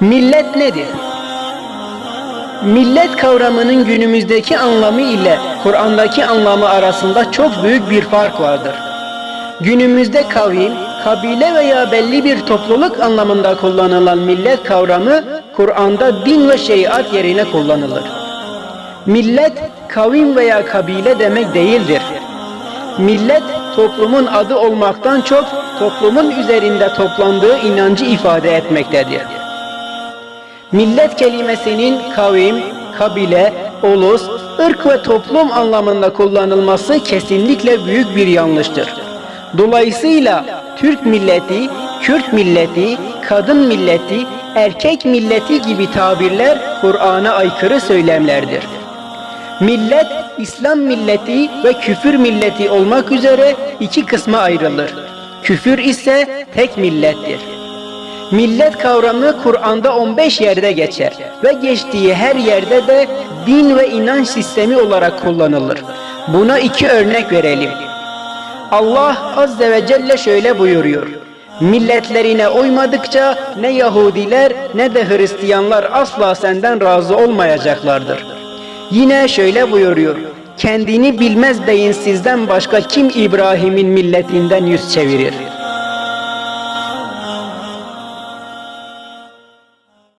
Millet nedir? Millet kavramının günümüzdeki anlamı ile Kur'an'daki anlamı arasında çok büyük bir fark vardır. Günümüzde kavim, kabile veya belli bir topluluk anlamında kullanılan millet kavramı Kur'an'da din ve şeriat yerine kullanılır. Millet, kavim veya kabile demek değildir. Millet, toplumun adı olmaktan çok toplumun üzerinde toplandığı inancı ifade etmektedir. Millet kelimesinin kavim, kabile, ulus, ırk ve toplum anlamında kullanılması kesinlikle büyük bir yanlıştır. Dolayısıyla Türk milleti, Kürt milleti, kadın milleti, erkek milleti gibi tabirler Kur'an'a aykırı söylemlerdir. Millet, İslam milleti ve küfür milleti olmak üzere iki kısma ayrılır. Küfür ise tek millettir. Millet kavramı Kur'an'da 15 yerde geçer ve geçtiği her yerde de din ve inanç sistemi olarak kullanılır. Buna iki örnek verelim. Allah Azze ve Celle şöyle buyuruyor. Milletlerine uymadıkça ne Yahudiler ne de Hristiyanlar asla senden razı olmayacaklardır. Yine şöyle buyuruyor. Kendini bilmez deyin sizden başka kim İbrahim'in milletinden yüz çevirir?